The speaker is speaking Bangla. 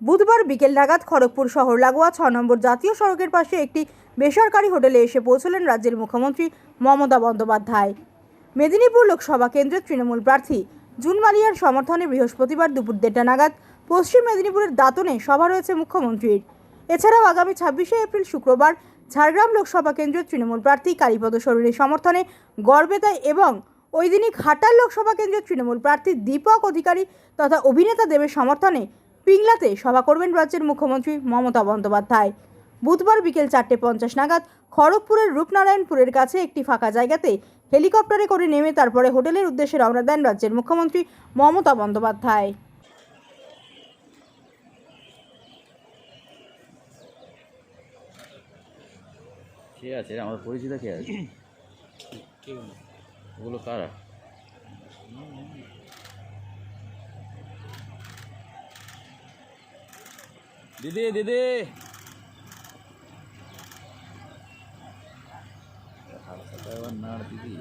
বুধবার বিকেল নাগাদ খড়গপুর শহর লাগোয়া ছ নম্বর জাতীয় সড়কের পাশে একটি বেসরকারি হোটেলে এসে পৌঁছলেন রাজ্যের মুখ্যমন্ত্রী মমতা বন্দ্যোপাধ্যায়। মেদিনীপুর লোকসভা কেন্দ্রের তৃণমূল প্রার্থী জুন মালিয়ার সমর্থনে বৃহস্পতিবার দুপুর দেড়টা নাগাদ পশ্চিম মেদিনীপুরের দাঁতনে সভা রয়েছে মুখ্যমন্ত্রীর। এছাড়াও আগামী ছাব্বিশে এপ্রিল শুক্রবার ঝাড়গ্রাম লোকসভা কেন্দ্রের তৃণমূল প্রার্থী কালীপদ সরুরের সমর্থনে গড়বেতায় এবং ওই দিনই ঘাটাল লোকসভা কেন্দ্রের তৃণমূল প্রার্থী দীপক অধিকারী তথা অভিনেতা দেবের সমর্থনে পিংলাতে সভা করবেন রাজ্যের মুখ্যমন্ত্রী মমতা বন্দ্যোপাধ্যায়। বুধবার বিকেল চারটে পঞ্চাশ নাগাদ খড়গপুরের রূপনারায়ণপুরের কাছে একটি ফাঁকা জায়গাতে হেলিকপ্টারে করে নেমে তারপরে হোটেলের উদ্দেশ্যে রওনা দেন রাজ্যের মুখ্যমন্ত্রী মমতা বন্দ্যোপাধ্যায়। কে আছে? আমার পরিচিত কে আছে? ওগুলো কারা? दे दे दे दे नाड़ दीदी